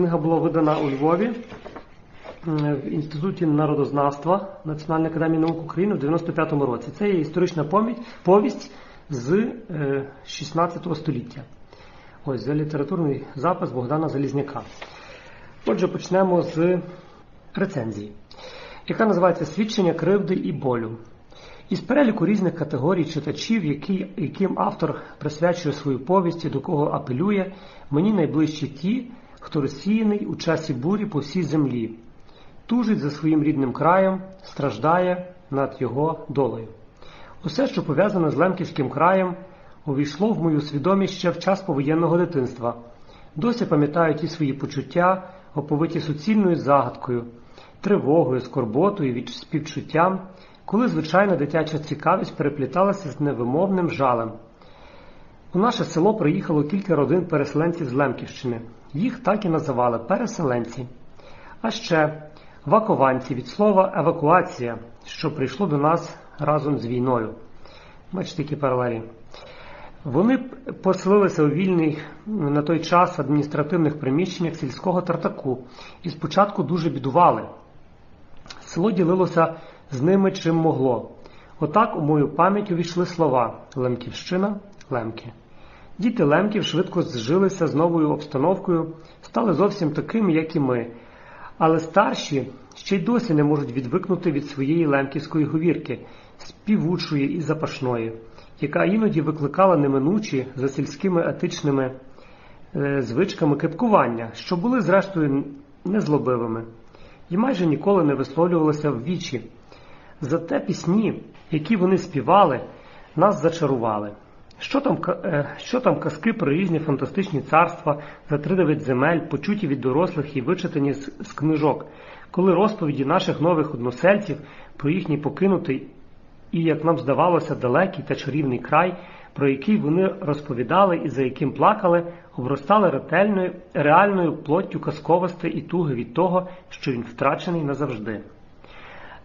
Книга була видана у Львові в Інституті народознавства Національної академії наук України в 95-му році. Це є історична повість з 16 століття. Ось за літературний запис Богдана Залізняка. Отже, почнемо з рецензії, яка називається Свідчення кривди і болю. Із переліку різних категорій читачів, які, яким автор присвячує свою повість до кого апелює, мені найближчі ті, хто розсіяний у часі бурі по всій землі, тужить за своїм рідним краєм, страждає над його долею. Усе, що пов'язане з Лемківським краєм, увійшло в мою свідомість ще в час повоєнного дитинства. Досі пам'ятаю ті свої почуття, оповиті суцільною загадкою, тривогою, скорботою, від співчуттям, коли звичайна дитяча цікавість перепліталася з невимовним жалем. У наше село приїхало кілька родин переселенців з Лемківщини. Їх так і називали переселенці. А ще вакованці від слова евакуація, що прийшло до нас разом з війною. Бачите, які паралелі. Вони поселилися у вільних на той час адміністративних приміщеннях сільського тартаку і спочатку дуже бідували. Село ділилося з ними чим могло. Отак у мою пам'ять увійшли слова Лемківщина, Лемки. Діти Лемків швидко зжилися з новою обстановкою, стали зовсім такими, як і ми. Але старші ще й досі не можуть відвикнути від своєї лемківської говірки, співучої і запашної, яка іноді викликала неминучі за сільськими етичними е, звичками кипкування, що були, зрештою, незлобивими, і майже ніколи не висловлювалися в вічі. Зате пісні, які вони співали, нас зачарували. Що там е, що там казки про різні фантастичні царства за тридев'ять земель, почуті від дорослих і вичитані з, з книжок, коли розповіді наших нових односельців про їхній покинутий і, як нам здавалося, далекий та чарівний край, про який вони розповідали і за яким плакали, обростали ретельною, реальною плоттю казковості і туги від того, що він втрачений назавжди.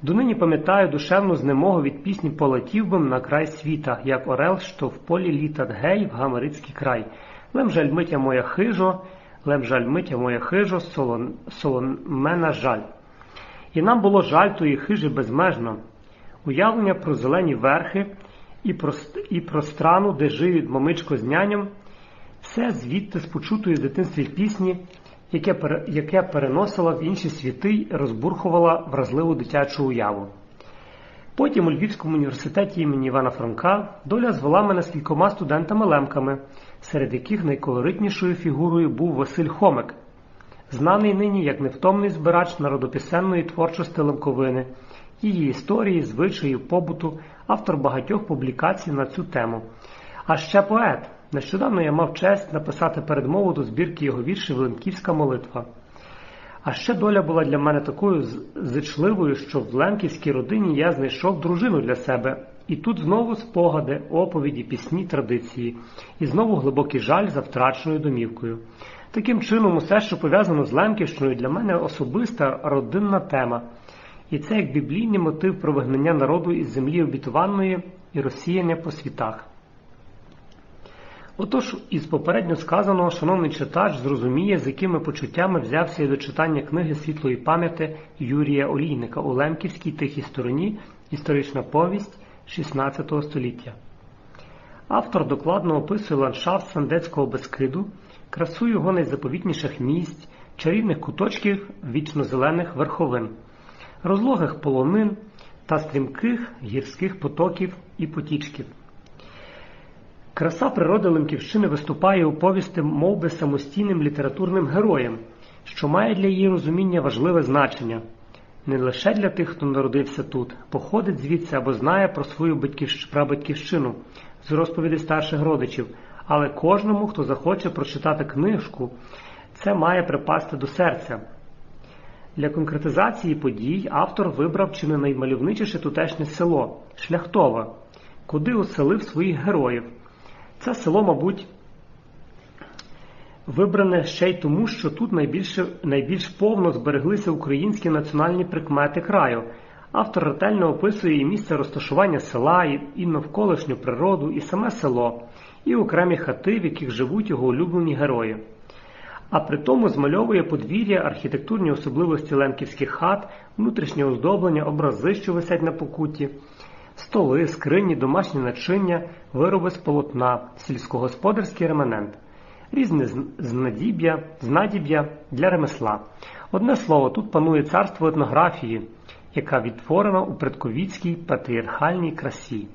Донині пам'ятаю душевну знемогу від пісні Полетів бим на край світа, як орел, що в полі літа гей в Гамарицький край. Лем жаль митя моя хижо, лем жаль митя моя хижо, солон, соломена жаль. І нам було жаль тої хижі безмежно, уявлення про зелені верхи і про, і про страну, де живуть мамичко з няням, все звідти з почутої з дитинстві пісні яке переносила в інші світи й розбурхувала вразливу дитячу уяву. Потім у Львівському університеті імені Івана Франка доля звела мене з кількома студентами-лемками, серед яких найколоритнішою фігурою був Василь Хомик, знаний нині як невтомний збирач народопісенної творчості Лемковини, її історії, звичаїв, побуту, автор багатьох публікацій на цю тему. А ще поет. Нещодавно я мав честь написати передмову до збірки його віршів Лемківська молитва. А ще доля була для мене такою зичливою, що в Лемківській родині я знайшов дружину для себе. І тут знову спогади, оповіді, пісні, традиції, і знову глибокий жаль за втраченою домівкою. Таким чином, усе, що пов'язано з Лемківщиною, для мене особиста родинна тема. І це як біблійний мотив про вигнання народу із землі обітованої і розсіяння по світах. Отож, із попередньо сказаного, шановний читач зрозуміє, з якими почуттями взявся до читання книги світлої пам'яті Юрія Олійника у Лемківській тихій стороні історична повість XVI століття. Автор докладно описує ландшафт Сандецького Бескиду, красу його найзаповітніших місць, чарівних куточків вічно-зелених верховин, розлогих полонин та стрімких гірських потоків і потічків. Краса природи Лемківщини виступає у повісті мов би, самостійним літературним героєм, що має для її розуміння важливе значення не лише для тих, хто народився тут, походить звідси або знає про свою батьківщ... прабатьківщину з розповіді старших родичів, але кожному, хто захоче прочитати книжку, це має припасти до серця. Для конкретизації подій автор вибрав чи не наймальовничіше тутешнє село Шляхтове, куди оселив своїх героїв. Це село, мабуть, вибране ще й тому, що тут найбільше, найбільш повно збереглися українські національні прикмети краю. Автор ретельно описує і місце розташування села, і, і навколишню природу, і саме село, і окремі хати, в яких живуть його улюблені герої. а при тому змальовує подвір'я, архітектурні особливості лемківських хат, внутрішнє оздоблення, образи, що висять на покутті, столи, скрині, домашні начиння, вироби з полотна, сільськогосподарський реманент, різне знадіб'я, знадіб'я для ремесла. Одне слово, тут панує царство етнографії, яка відтворена у предковіцькій патріархальній красі.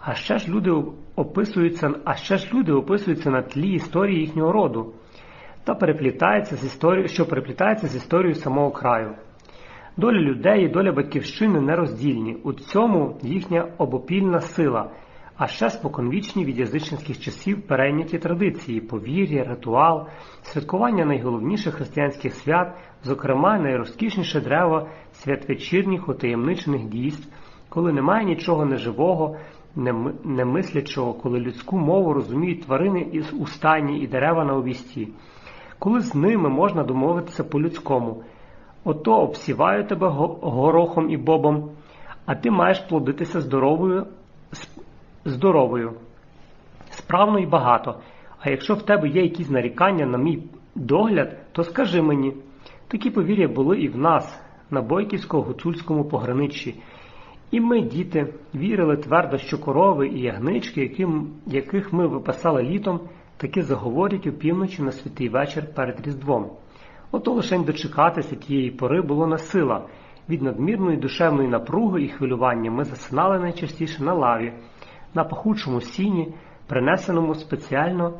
А ще ж люди описуються, а ще ж люди описуються на тлі історії їхнього роду та переплітається з історією, що переплітається з історією самого краю. Доля людей і доля батьківщини нероздільні. У цьому їхня обопільна сила, а ще споконвічні від язичницьких часів перейняті традиції, повір'я, ритуал, святкування найголовніших християнських свят, зокрема найрозкішніше древо святвечірніх утаємничених дійств, коли немає нічого неживого, немислячого, коли людську мову розуміють тварини із устайні і дерева на обісті коли з ними можна домовитися по-людському. Ото обсіваю тебе горохом і бобом, а ти маєш плодитися здоровою, здоровою, справно і багато. А якщо в тебе є якісь нарікання на мій догляд, то скажи мені. Такі повір'я були і в нас, на Бойківсько-гуцульському пограниччі. І ми, діти, вірили твердо, що корови і ягнички, яким, яких ми випасали літом, таки заговорять опівночі на святий вечір перед Різдвом. Ото лишень дочекатися тієї пори було на сила. Від надмірної душевної напруги і хвилювання ми засинали найчастіше на лаві, на пахучому сіні, принесеному спеціально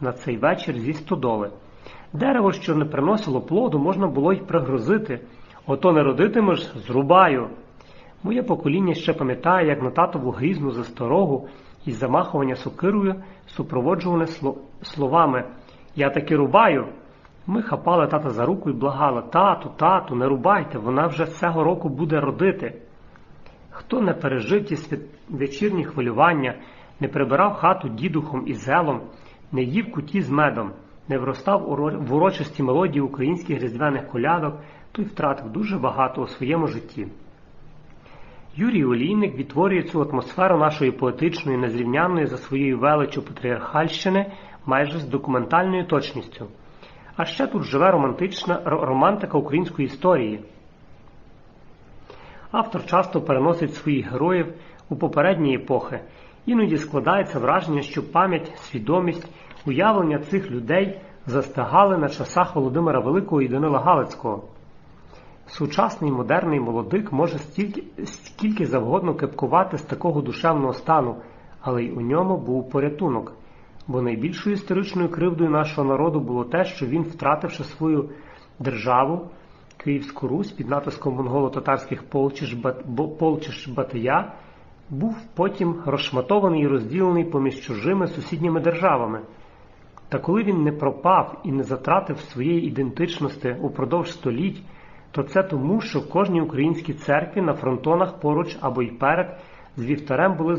на цей вечір зі стодоли. Дерево, що не приносило плоду, можна було й пригрозити. Ото не родитимеш зрубаю. Моє покоління ще пам'ятає, як на татову грізну засторогу і замахування сокирою супроводжуване словами Я таки рубаю. Ми хапали тата за руку і благали Тату, тату, не рубайте, вона вже цього року буде родити. Хто не пережив ті вечірні хвилювання, не прибирав хату дідухом і зелом, не їв куті з медом, не вростав в урочисті мелодії українських різдвяних колядок, той втратив дуже багато у своєму житті. Юрій Олійник відтворює цю атмосферу нашої поетичної, незрівнянної за своєю величчю Патріархальщини майже з документальною точністю. А ще тут живе романтична романтика української історії. Автор часто переносить своїх героїв у попередні епохи, іноді складається враження, що пам'ять, свідомість, уявлення цих людей застигали на часах Володимира Великого і Данила Галицького. Сучасний модерний молодик може стільки, скільки завгодно кепкувати з такого душевного стану, але й у ньому був порятунок. Бо найбільшою історичною кривдою нашого народу було те, що він, втративши свою державу, Київську Русь під натиском монголо-татарських полчищ, Батия, був потім розшматований і розділений поміж чужими сусідніми державами. Та коли він не пропав і не затратив своєї ідентичності упродовж століть, то це тому, що в кожній українській церкві на фронтонах поруч або й перед з вівтарем були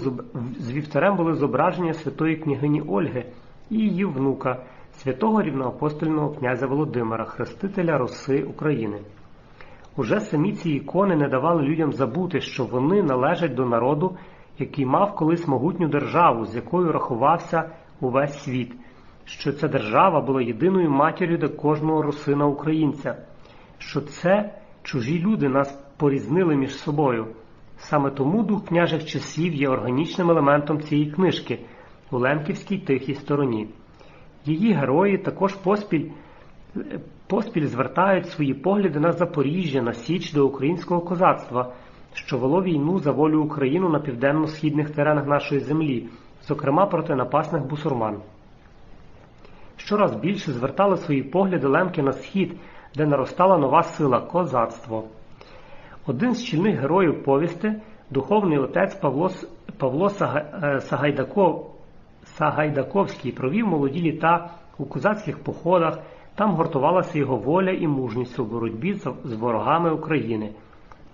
з вівтарем були зображення святої княгині Ольги і її внука, святого рівноапостольного князя Володимира, хрестителя Роси України. Уже самі ці ікони не давали людям забути, що вони належать до народу, який мав колись могутню державу, з якою рахувався увесь світ, що ця держава була єдиною матір'ю до кожного русина українця що це чужі люди нас порізнили між собою. Саме тому дух княжих часів є органічним елементом цієї книжки у Лемківській тихій стороні. Її герої також поспіль поспіль звертають свої погляди на Запоріжжя, на Січ до українського козацтва, що вело війну за волю України на південно-східних теренах нашої землі, зокрема проти напасних бусурман. Щораз більше звертали свої погляди лемки на схід де наростала нова сила козацтво. Один з чільних героїв повісти, духовний отець Павло Павло е, Сагайдаков, Сагайдаковський, провів молоді літа у козацьких походах, там гуртувалася його воля і мужність у боротьбі з ворогами України.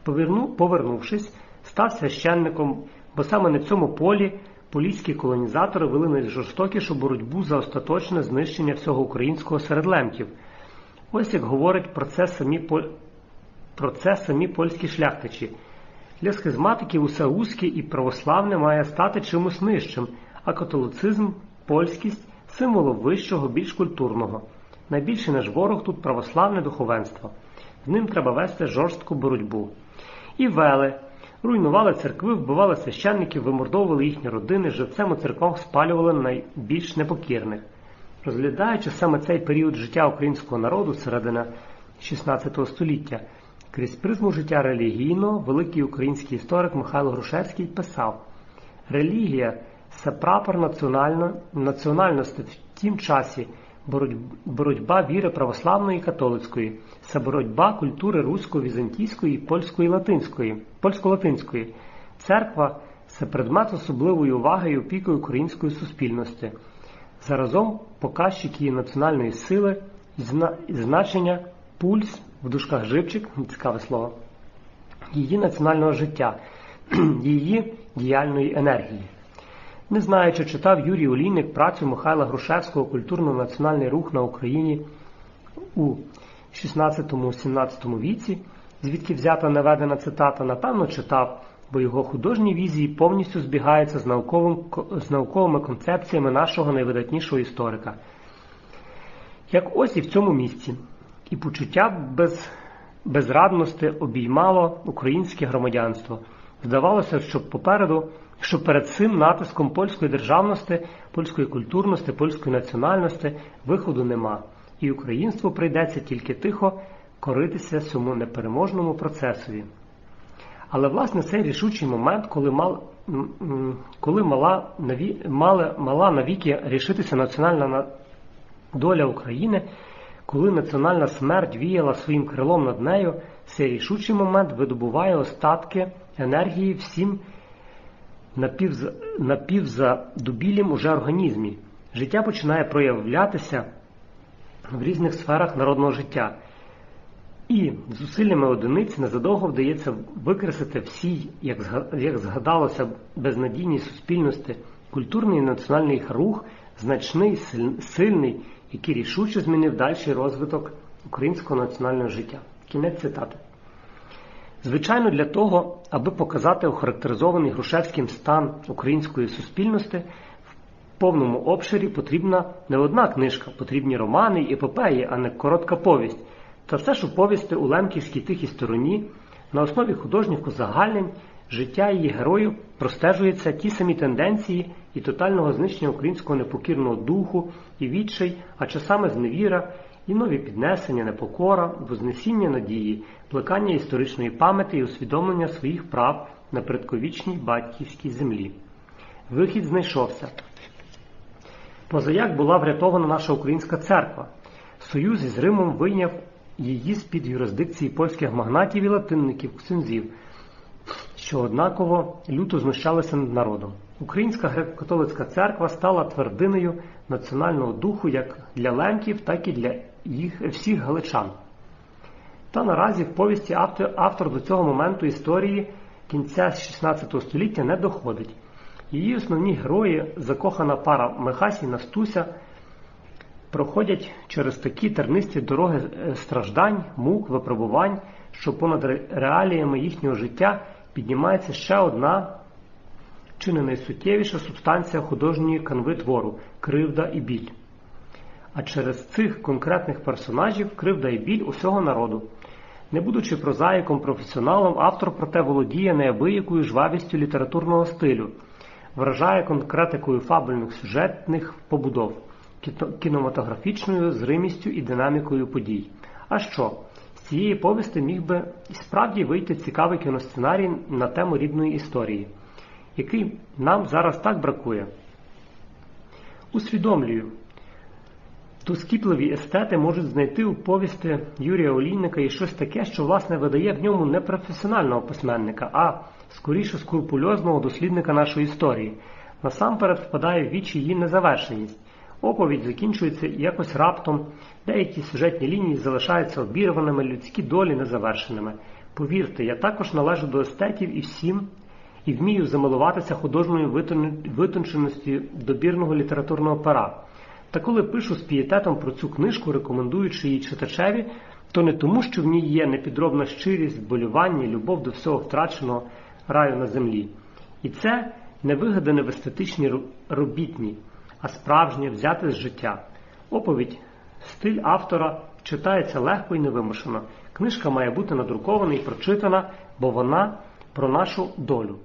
Поверну, повернувшись, став священником, бо саме на цьому полі поліські колонізатори вели найжорстокішу боротьбу за остаточне знищення всього українського серед лемків – Ось як говорить про це самі про це самі польські шляхтичі. Для схизматиків усе узьке і православне має стати чимось нижчим, а католицизм, польськість символом вищого, більш культурного. Найбільший наш ворог тут православне духовенство. З ним треба вести жорстку боротьбу. І вели, руйнували церкви, вбивали священників, вимордовували їхні родини, живцем у церквах спалювали найбільш непокірних. Розглядаючи саме цей період життя українського народу, середина 16 століття, крізь призму життя релігійного, великий український історик Михайло Грушевський писав: релігія це прапор національно, національності в тім часі боротьба віри православної і католицької, це боротьба культури русько-візантійської, польської латинської, польсько-латинської. Церква це предмет особливої уваги і опіки української суспільності. Заразом показчик її національної сили і значення, пульс в дужках живчик, цікаве слово, її національного життя, її діяльної енергії. Не знаю, чи читав Юрій Олійник працю Михайла Грушевського Культурно-національний рух на Україні у 16-17 віці, звідки взята наведена цитата, напевно, читав, бо його художні візії повністю збігаються з, науковим, з науковими концепціями нашого найвидатнішого історика. Як ось і в цьому місці, і почуття без, безрадності обіймало українське громадянство. Здавалося, що попереду що перед цим натиском польської державності, польської культурності, польської національності виходу нема, і українству прийдеться тільки тихо коритися цьому непереможному процесові. Але власне цей рішучий момент, коли мал, коли мала наві, мала, мала навіки рішитися національна доля України, коли національна смерть віяла своїм крилом над нею, цей рішучий момент видобуває остатки енергії всім напівзадубілім уже організмі. Життя починає проявлятися в різних сферах народного життя. І зусиллями одиниць незадовго вдається викреслити всі, як згадалося, безнадійній суспільності, культурний і національний рух, значний, сильний, який рішуче змінив дальший розвиток українського національного життя. Кінець цитати. Звичайно, для того, аби показати охарактеризований Грушевським стан української суспільності, в повному обширі потрібна не одна книжка, потрібні романи і епопеї, а не коротка повість. Та все ж у повісти у Лемківській тихій стороні, на основі художніх узагальнень, життя її героїв простежуються ті самі тенденції і тотального знищення українського непокірного духу, і відчай, а часами зневіра, і нові піднесення, непокора, вознесіння надії, плекання історичної пам'яті і усвідомлення своїх прав на предковічній батьківській землі. Вихід знайшовся. Позаяк була врятована наша українська церква. Союз із Римом вийняв її з-під юрисдикції польських магнатів і латинників, ксензів, що однаково люто знущалися над народом. Українська греко-католицька церква стала твердиною національного духу як для лемків, так і для їх всіх галичан. Та наразі в повісті автор, автор до цього моменту історії кінця 16 століття не доходить. Її основні герої, закохана пара Михасі і Настуся, проходять через такі тернисті дороги е, страждань, мук, випробувань, що понад реаліями їхнього життя піднімається ще одна чи не найсуттєвіша субстанція художньої канви твору кривда і біль. А через цих конкретних персонажів кривда і біль усього народу. Не будучи прозаїком, професіоналом, автор проте володіє неабиякою жвавістю літературного стилю, вражає конкретикою фабульних сюжетних побудов, кінематографічною зримістю і динамікою подій. А що? З цієї повісти міг би і справді вийти цікавий кіносценарій на тему рідної історії, який нам зараз так бракує. Усвідомлюю. Доскіпливі естети можуть знайти у повісті Юрія Олійника і щось таке, що власне видає в ньому не професіонального письменника, а скоріше скрупульозного дослідника нашої історії. Насамперед впадає в вічі її незавершеність. Оповідь закінчується якось раптом, деякі сюжетні лінії залишаються обірваними, людські долі незавершеними. Повірте, я також належу до естетів і всім, і вмію замилуватися художньою витонченості добірного літературного пера. Та коли пишу з пієтетом про цю книжку, рекомендуючи її читачеві, то не тому, що в ній є непідробна щирість, болювання, любов до всього втраченого раю на землі. І це не вигадане в естетичній робітні, а справжнє взяте з життя. Оповідь Стиль автора читається легко і невимушено. Книжка має бути надрукована і прочитана, бо вона про нашу долю.